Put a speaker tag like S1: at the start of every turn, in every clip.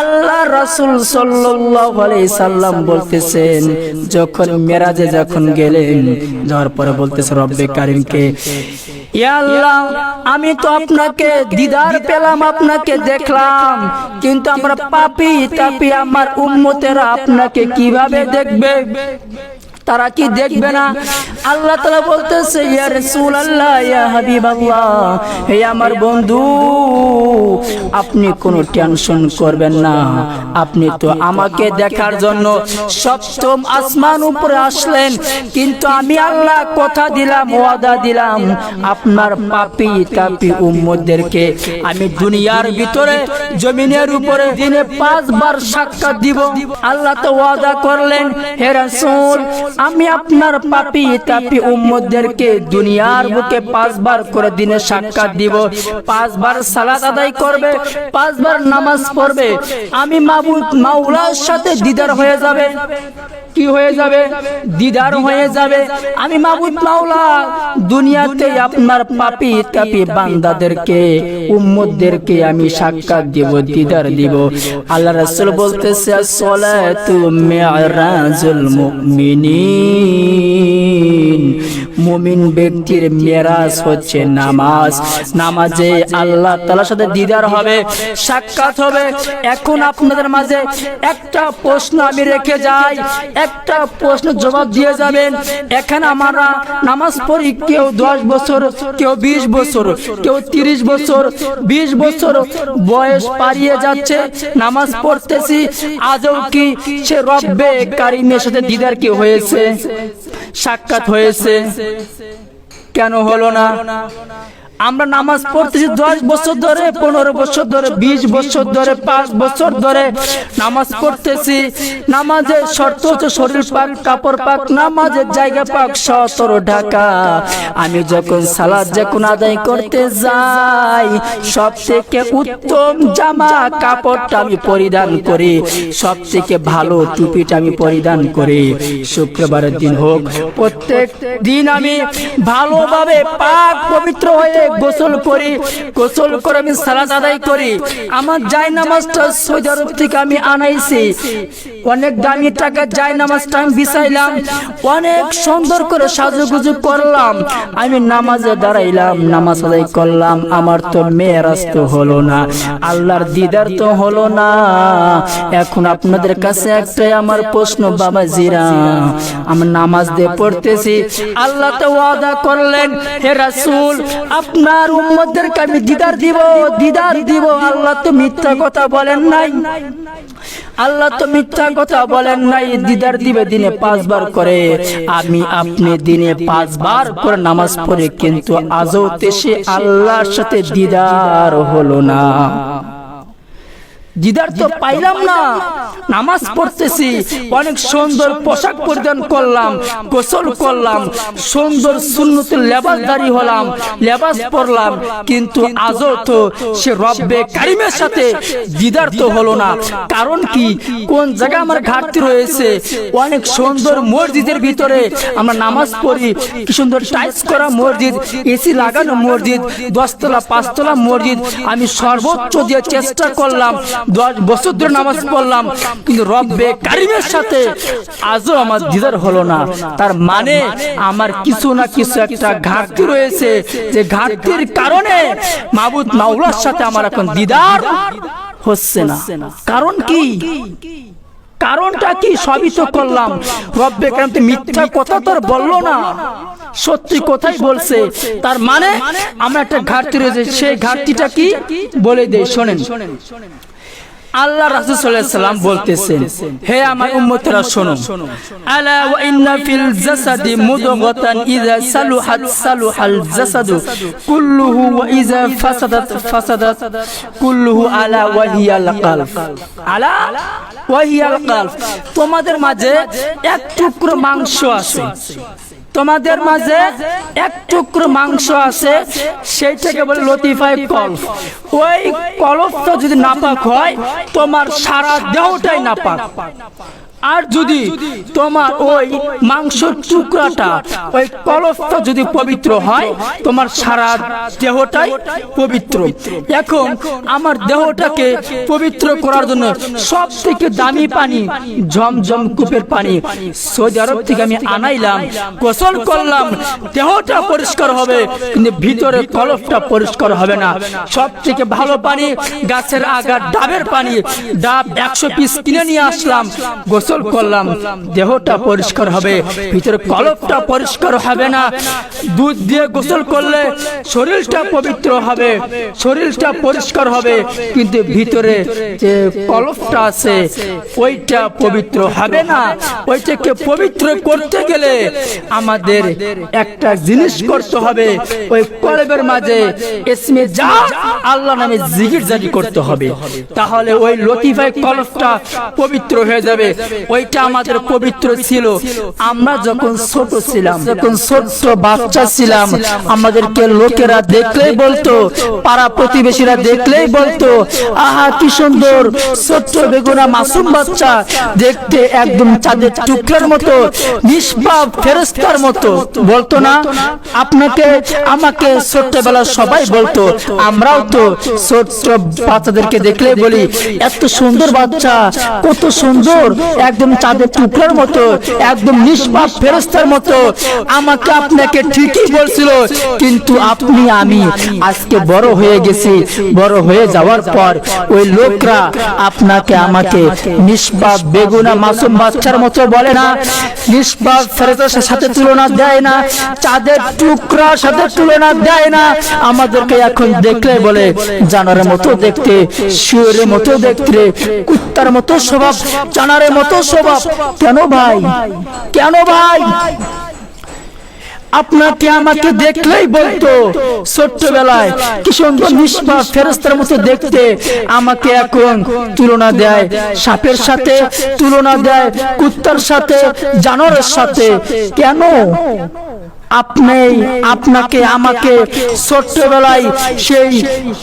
S1: আল্লাহ রাসূল সাল্লাম বলতেছেন, যখন মেরাজে যখন গেলেন, যাওয়ার পরে বলতেছে, রব্বে কারিমকে আল্লাহ, আমি তো আপনাকে দিদার পেলাম, আপনাকে দেখলাম, কিন্তু আমরা পাপি তাপি আমার উম্মতেরা আপনাকে কীভাবে দেখবে? তারা কি দেখবে না? আল্লাহ তালা বলতেছে ইয়া ইয়া হে আমার বন্ধু আপনি কোনো টেনশন করবেন না। আপনি তো আমাকে দেখার জন্য সপ্তম আসমান উপরে আসলেন। কিন্তু আমি আল্লাহ কথা দিলাম ওয়াদা দিলাম আপনার পাপি তাপি উম্মতদেরকে আমি দুনিয়ার ভিতরে জমিনের উপরে দিনে পাঁচবার সাক্ষাৎ দিব। আল্লাহ তো ওয়াদা করলেন হে রাসূল আমি আপনার পাপি, তাপি উম্মতদেরকে দুনিয়ার বুকে পাঁচবার করে দিনে সাক্ষাৎ দিব। পাঁচবার সালাত আদায় করবে, পাঁচবার নামাজ পড়বে। আমি মাবুদ মাওলার সাথে দিদার হয়ে যাবে। কি হয়ে যাবে? দিদার হয়ে যাবে। আমি মাবুদ মাওলা, দুনিয়াতে আপনার পাপি, তাপি বান্দাদেরকে, উম্মতদেরকে আমি সাক্ষাৎ দিব, দিদার দিব। আল্লাহ রাসূল বলতেছে সলাতু মিরাজুল মুমিনিন। المؤمنين মুমিন ব্যক্তির মেরাজ হচ্ছে নামাজ। নামাজে আল্লাহ তালার সাথে দিদার হবে, সাক্ষাৎ হবে। এখন আপনাদের মাঝে একটা প্রশ্ন আমি রেখে যাই, একটা প্রশ্ন জবাব দিয়ে যাবেন। এখানে আমরা নামাজ পড়ি কেউ দশ বছর, কেউ বিশ বছর, কেউ তিরিশ বছর, বিশ বছর বয়স পারিয়ে যাচ্ছে, নামাজ পড়তেছি। আজও কি সে রব্বে কারিমের সাথে দিদার কি হয়েছে? সাক্ষাৎ হয়েছে। কেন হলো না? আমরা নামাজ পড়তেছি দশ বছর ধরে, পনেরো বছর ধরে, বিশ বছর ধরে, পাঁচ বছর ধরে নামাজ পড়তেছি। নামাজের শর্ত হচ্ছে শরীর পাক, কাপড় পাক, নামাজের জায়গা পাক, সতর ঢাকা। আমি যখন সালাদ যখন আদায় করতে যাই সব থেকে উত্তম জামা কাপড়টা আমি পরিধান করি। সব থেকে ভালো টুপিটা আমি পরিধান করি। শুক্রবারের দিন হোক, প্রত্যেক দিন আমি ভালোভাবে পাক, পবিত্র হয়ে গোসল করি, গোসল করে আমি সালাত আদায় করি। আমার জায় নামাজটা সৌদি আরব থেকে আমি আনাইছি। অনেক দামি টাকা জায় নামাজটা আমি বিছাইলাম। অনেক সুন্দর করে সাজুগুজু করলাম। আমি নামাজে দাঁড়াইলাম, নামাজ আদায় করলাম। আমার তো মেয়েরাজ তো হলো না, আল্লাহর দিদার তো হলো না। এখন আপনাদের কাছে একটাই আমার প্রশ্ন বাবা জিরা আমি নামাজ দিয়ে পড়তেছি। আল্লাহ তো ওয়াদা করলেন, হে রাসূল আপনার উম্মতদেরকে আমি দিদার দিব দিদার দিব। আল্লাহ তো মিথ্যা কথা বলেন নাই। আল্লাহ তো মিথ্যা কথা বলেন নাই, দিদার দিবে দিনে পাঁচবার করে। আমি আপনি দিনে পাঁচবার করে নামাজ পড়ে, কিন্তু আজও দেশে আল্লাহর সাথে দিদার হলো না। দিদার তো পাইলাম না। নামাজ পড়তেছি। অনেক সুন্দর পোশাক পরিধান করলাম গোসল করলাম সুন্দর সুন্নতের লেবাসদারি হলাম লেবাস পরলাম। কিন্তু আজও তো সে রব্বে কারিমের সাথে দিদার তো হলো না। কারণ কি? কোন জায়গায় আমার ঘাটতি রয়েছে? অনেক সুন্দর মসজিদের ভিতরে আমরা নামাজ পড়ি কি সুন্দর টাইলস করা মসজিদ এসি লাগানো মসজিদ দশতলা পাঁচতলা মসজিদ আমি সর্বোচ্চ দিয়ে চেষ্টা করলাম। দশ বছর ধরে নামাজ পড়লাম, কিন্তু রব্বে কারিমের সাথে আজও আমার দিদার হলো না। তার মানে আমার কিছু না কিছু একটা ঘাটতি রয়েছে। যে ঘাটতির কারণে মাবুদ মাওলার সাথে আমার এখন দিদার হচ্ছে না। কারণ কি? কারণটা কি? সবই তো করলাম। রব্বে কারিম তো মিথ্যা কথা তো আর বলল না। সত্যি কথাই বলছে। তার মানে আমরা একটা ঘাটতি রয়েছে। সেই ঘাটতিটা কি? বলে দেই, শোনেন। আল্লাহ রাসূল সাল্লাল্লাহু আলাইহি সাল্লাম বলতেছেন, হে আমার উম্মতরা, শোনো। আলা ওয়া ইন্না ফিল জাসাদি মুদগাতান ইযা সালুহাত সালুহাল জাসাদু কুল্লুহু ওয়া ইযা ফাসাদাত ফাসাদাত কুল্লুহু আলা ওয়া হিয়াল কলব আলা ওয়া হিয়াল কলব তোমাদের মাঝে এক টুকরো মাংস আছে। তোমাদের মাঝে এক টুকরো মাংস আছে সেইটাকে বলে লতিফাই কলফ। ওই কলফটা যদি নাপাক হয় তোমার সারা দেহটাই নাপাক। আর যদি তোমার ওই মাংসর টুকরাটা, ওই কলসটা যদি পবিত্র হয়, তোমার সারা দেহটাই পবিত্র। এখন আমার দেহটাকে পবিত্র করার জন্য সব থেকে দামি পানি ঝমঝম কূপের পানি। সৌদি আরব থেকে আমি আনাইলাম, গোসল করলাম, দেহটা পরিষ্কার হবে, কিন্তু ভিতরে কলফটা পরিষ্কার হবে না। সব থেকে ভালো পানি গাছের আগা ডাবের পানি। ডাব একশো পিস কিনে নিয়ে আসলাম, গোসল করলাম, দেহটা পরিষ্কার হবে, ভিতরে কলফটা পরিষ্কার হবে না। দুধ দিয়ে গোসল করলে শরীরটা পবিত্র হবে, শরীরটা পরিষ্কার হবে, কিন্তু ভিতরে যে কলফটা আছে, ওইটা পবিত্র হবে না। ওইটাকে পবিত্র করতে গেলে আমাদের একটা জিনিস করতে হবে, ওই কলবের মাঝে এসমে যা আল্লাহ নামে জিগির জারি করতে হবে। তাহলে ওই লতিফাই কলফটা পবিত্র হয়ে যাবে। ওইটা আমাদের পবিত্র ছিল। আমরা যখন ছোট ছিলাম যখন ছোট্ট বাচ্চা ছিলাম আমাদেরকে লোকেরা দেখলেই বলতো পাড়া প্রতিবেশীরা দেখলেই বলতো আহা কি সুন্দর ছোট্ট বেগুনা মাসুম বাচ্চা দেখতে একদম চাঁদের টুকরার মতো নিষ্পাপ ফেরস্তার মতো। বলতো না আপনাকে আমাকে ছোট্টবেলা সবাই বলতো আমরাও তো ছোট্ট বাচ্চাদেরকে দেখলে বলি এত সুন্দর বাচ্চা কত সুন্দর একদম চাঁদের টুকরার মতো, একদম নিষ্পাপ ফেরস্তার মতো। আমাকে আপনাকে ঠিকই বলছিল, কিন্তু আপনি, আমি আজকে বড় হয়ে গেছি। বড় হয়ে যাওয়ার পর ওই লোকরা আপনাকে আমাকে নিষ্পাপ, বেগুনা, মাসুম বাচ্চার মতো বলে না, নিষ্পাপ ফেরস্তার সাথে তুলনা দেয় না, চাঁদের টুকরার সাথে তুলনা দেয় না। আমাদেরকে এখন দেখলে বলে জানারের মতো দেখতে শিওরের মতো দেখতে, কুত্তার মতো স্বভাব জানারের মতো স্বভাব কেন ভাই? কেন ভাই? আপনাকে আমাকে দেখলেই বলতো, ছোট্টবেলায় কি সুন্দর নিষ্পাপ ফেরস্তার মতো দেখতে আমাকে এখন তুলনা দেয়, সাপের সাথে তুলনা দেয়, কুত্তার সাথে, জানোয়ারের সাথে। কেন? আপনি, আপনাকে, আমাকে ছোট্টবেলায় সেই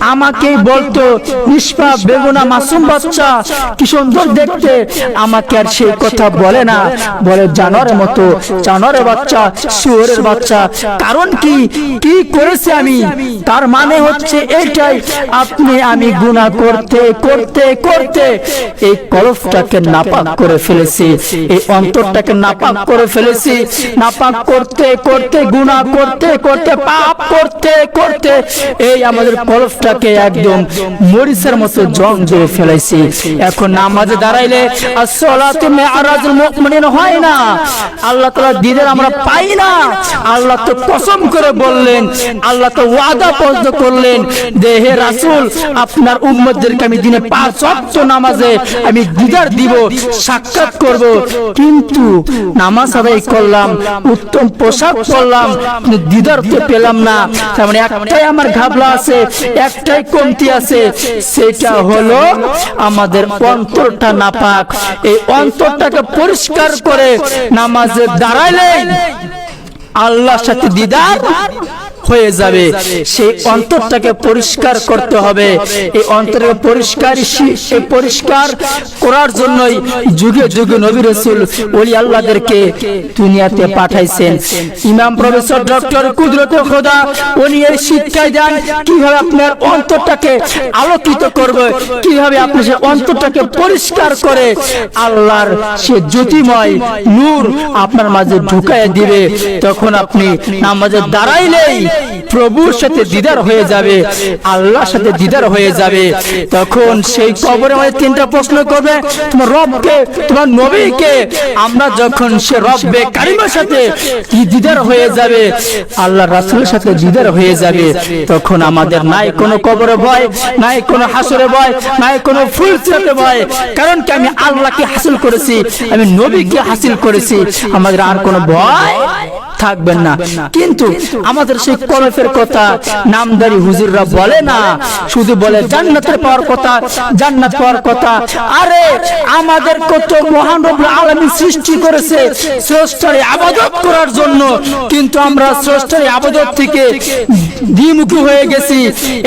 S1: আমাকেই বলতো নিষ্পাপ বেগুনা, মাসুম বাচ্চা, কি সুন্দর দেখতে। আমাকে আর সেই কথা বলে না। বলে, জানোয়ারের মতো, জানোয়ারের বাচ্চা, শুয়োরের বাচ্চা। কারণ কি? কি করেছে আমি? তার মানে হচ্ছে এইটাই। আপনি আমি গুনাহ করতে করতে করতে এই কলফটাকে নাপাক করে ফেলেছি। এই অন্তরটাকে নাপাক করে ফেলেছি। নাপাক করতে করতে গুনাহ করতে করতে, পাপ করতে করতে, এই আমাদের কলফটাকে একদম মরিচের মতো জং দিয়ে ফেলেছি এখন নামাজে দাঁড়াইলে আসসালাতু মিআরাজুল মুমিনিন হয় না। আল্লাহ তাআলা দিনের আমরা পাই না। আল্লাহ তো কসম করে বললেন, আল্লাহ তো ওয়াদা পর্যন্ত করলেন যে, হে রাসূল, আপনার উম্মতদেরকে আমি দিনে পাঁচ ওয়াক্ত নামাজে আমি দিদার দিব, সাক্ষাৎ করব। কিন্তু নামাজ আদায় করলাম, উত্তম পোশাক কিন্তু দিদার তো পেলাম না। তার মানে একটাই আমার ঘাবলা আছে, একটাই কমতি আছে, সেটা হলো আমাদের অন্তরটা নাপাক। এই অন্তরটাকে পরিষ্কার করে নামাজে দাঁড়াইলে আল্লাহর সাথে দিদার হয়ে যাবে। সেই অন্তরটাকে পরিষ্কার করতে হবে। এই অন্তরের পরিষ্কার পরিষ্কার করার জন্যই যুগে যুগে নবী রসুল ওলি আল্লাহদেরকে দুনিয়াতে পাঠাইছেন। ইমাম প্রফেসর ডক্টর কুদরত খোদা, উনি এই শিক্ষায় দেন কীভাবে আপনার অন্তরটাকে আলোকিত করবে, কীভাবে আপনি সে অন্তরটাকে পরিষ্কার করে আল্লাহর সে জ্যোতিময় নূর আপনার মাঝে ঢুকায় দিবে। তখন আপনি নামাজে দাঁড়াইলেই প্রভুর সাথে দিদার হয়ে যাবে আল্লাহর সাথে দিদার হয়ে যাবে। তখন সেই কবরে আমাদের তিনটা প্রশ্ন করবে তোমার রবকে তোমার নবীকে আমরা যখন সে রব্বে কারিমের সাথে কি দিদার হয়ে যাবে আল্লাহ রাসূলের সাথে দিদার হয়ে যাবে। তখন আমাদের নাই কোনো কবরে ভয় নাই কোনো হাসরে ভয় নাই কোনো ফুল ভয়। কারণ কি আমি আল্লাহকে হাসিল করেছি আমি নবীকে হাসিল করেছি আমাদের আর কোনো ভয়? থাকবেন না। কিন্তু আমাদের সেই কলফের কথা নামদারি হুজুররা বলে না। শুধু বলে জান্নাতের পাওয়ার কথা জান্নাত পাওয়ার কথা। আরে আমাদের কত মহান রব্বুল আলামিন সৃষ্টি করেছে। স্রষ্টার আবাদত করার জন্য। কিন্তু আমরা স্রষ্টার আবাদত থেকে দ্বিমুখী হয়ে গেছি।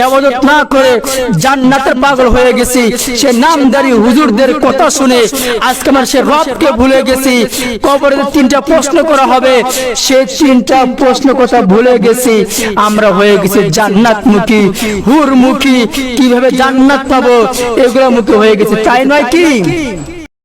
S1: আবাদত না করে জান্নাতের পাগল হয়ে গেছি। সে নামদারি হুজুরদের কথা শুনে আজকে আমরা সে রবকে ভুলে গেছি। কবরের তিনটা প্রশ্ন করা হবে। সে তিনটা প্রশ্ন কথা ভুলে গেছি। আমরা হয়ে গেছি জান্নাত মুখী হুর মুখী কীভাবে জান্নাত পাবো? এগুলো মুখী হয়ে গেছে। তাই নয় কি?